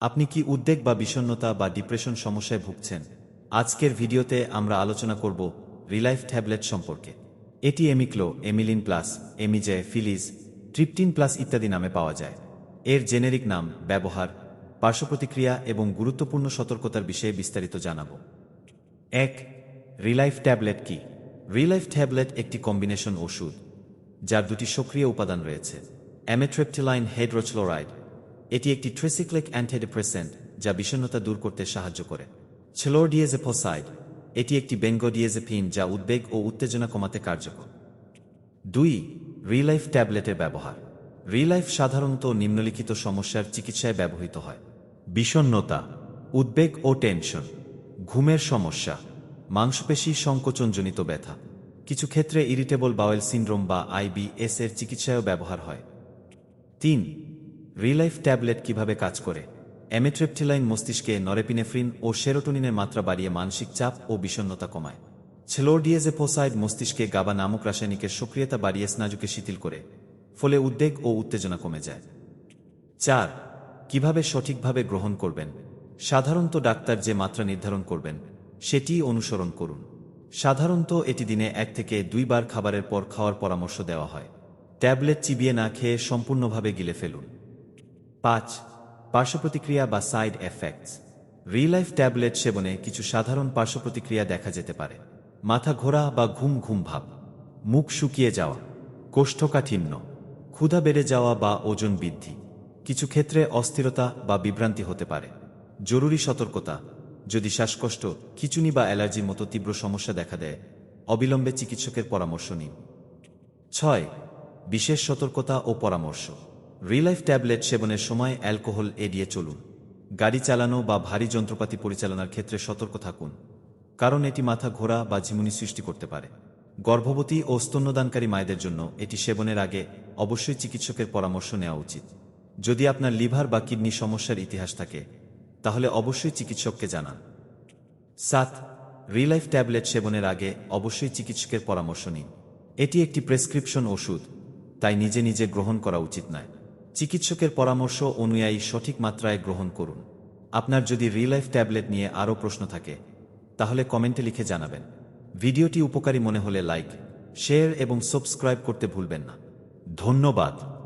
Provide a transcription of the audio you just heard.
আপনি কি উদ্বেগ বা বিষণ্ণতা বা ডিপ্রেশন সমস্যায় ভুগছেন? আজকের ভিডিওতে আমরা আলোচনা করব রিলাইফ ট্যাবলেট সম্পর্কে। এটি এমিক্লো, এমিলিন প্লাস, এমিজে, ফিলিজ, ট্রিপটিন প্লাস ইত্যাদি নামে পাওয়া যায়। এর জেনেরিক নাম, ব্যবহার, পার্শ্বপ্রতিক্রিয়া এবং গুরুত্বপূর্ণ সতর্কতার বিষয়ে বিস্তারিত জানাব। এক, রিলাইফ ট্যাবলেট কি? রিলাইফ ট্যাবলেট একটি কম্বিনেশন ওষুধ, যার দুটি সক্রিয় উপাদান রয়েছে অ্যামেট্রেপটিলাইন হাইড্রোক্লোরাইড এটি একটি ট্রেসিক্লিক অ্যান্টিডিপ্রেসেন্ট যা বিষণ্ণতা দূর করতে সাহায্য করে। ছেলোডিয়েজেফোসাইড এটি একটি বেঙ্গোডিয়েজেফিন যা উদ্বেগ ও উত্তেজনা কমাতে কার্যকর। দুই রিলাইফ ট্যাবলেটের ব্যবহার। রিলাইফ সাধারণত নিম্নলিখিত সমস্যার চিকিৎসায় ব্যবহৃত হয়। বিষণ্ণতা, উদ্বেগ ও টেনশন, ঘুমের সমস্যা, মাংসপেশি সংকোচনজনিত ব্যথা। কিছু ক্ষেত্রে ইরিটেবল বাওয়েল সিন্ড্রোম বা আইবিএস এর চিকিৎসায়ও ব্যবহার হয়। তিন রিলাইফ ট্যাবলেট কীভাবে কাজ করে? অ্যামেট্রেপটিলাইন মস্তিষ্কে নরেপিনেফ্রিন ও সেরোটোনিনের মাত্রা বাড়িয়ে মানসিক চাপ ও বিষণ্ণতা কমায়। ছেলোডিয়েজেপোসাইড মস্তিষ্কে গাবা নামক রাসায়নিকের সক্রিয়তা বাড়িয়ে স্নাজুকে শিথিল করে, ফলে উদ্বেগ ও উত্তেজনা কমে যায়। চার, কীভাবে সঠিকভাবে গ্রহণ করবেন? সাধারণত ডাক্তার যে মাত্রা নির্ধারণ করবেন, সেটি অনুসরণ করুন। সাধারণত এটি দিনে এক থেকে দুইবার খাবারের পর খাওয়ার পরামর্শ দেওয়া হয়। ট্যাবলেট চিবিয়ে না খেয়ে সম্পূর্ণভাবে গিলে ফেলুন। পাঁচ, পার্শ্বপ্রতিক্রিয়া বা সাইড এফেক্টস। রিলাইফ ট্যাবলেট সেবনে কিছু সাধারণ পার্শ্বপ্রতিক্রিয়া দেখা যেতে পারে। মাথা ঘোরা বা ঘুম ঘুম ভাব। মুখ শুকিয়ে যাওয়া। কোষ্ঠকাঠিন্য। ক্ষুধা বেড়ে যাওয়া বা ওজন বৃদ্ধি। কিছু ক্ষেত্রে অস্থিরতা বা বিভ্রান্তি হতে পারে। জরুরি সতর্কতা। যদি শ্বাসকষ্ট, খিচুনি বা অ্যালার্জির মতো তীব্র সমস্যা দেখা দেয়, অবিলম্বে চিকিৎসকের পরামর্শ নিন। ছয়, বিশেষ সতর্কতা ও পরামর্শ। রিলাইফ ট্যাবলেট সেবনের সময় অ্যালকোহল এড়িয়ে চলুন। গাড়ি চালানো বা ভারী যন্ত্রপাতি পরিচালনার ক্ষেত্রে সতর্ক থাকুন, কারণ এটি মাথা ঘোরা বা ঝিমুনি সৃষ্টি করতে পারে। গর্ভবতী ও স্তন্যদানকারী মায়েদের জন্য এটি সেবনের আগে অবশ্যই চিকিৎসকের পরামর্শ নেওয়া উচিত। যদি আপনার লিভার বা কিডনি সমস্যার ইতিহাস থাকে, তাহলে অবশ্যই চিকিৎসককে জানান। সাত রিলাইফ ট্যাবলেট সেবনের আগে অবশ্যই চিকিৎসকের পরামর্শ নিন। এটি একটি প্রেসক্রিপশন ওষুধ, তাই নিজে নিজে গ্রহণ করা উচিত নয়। চিকিৎসকের পরামর্শ অনুযায়ী সঠিক মাত্রায় গ্রহণ করুন। আপনার যদি রিলাইফ ট্যাবলেট নিয়ে আরও প্রশ্ন থাকে, তাহলে কমেন্টে লিখে জানাবেন। ভিডিওটি উপকারী মনে হলে লাইক শেয়ার এবং সাবস্ক্রাইব করতে ভুলবেন না। ধন্যবাদ।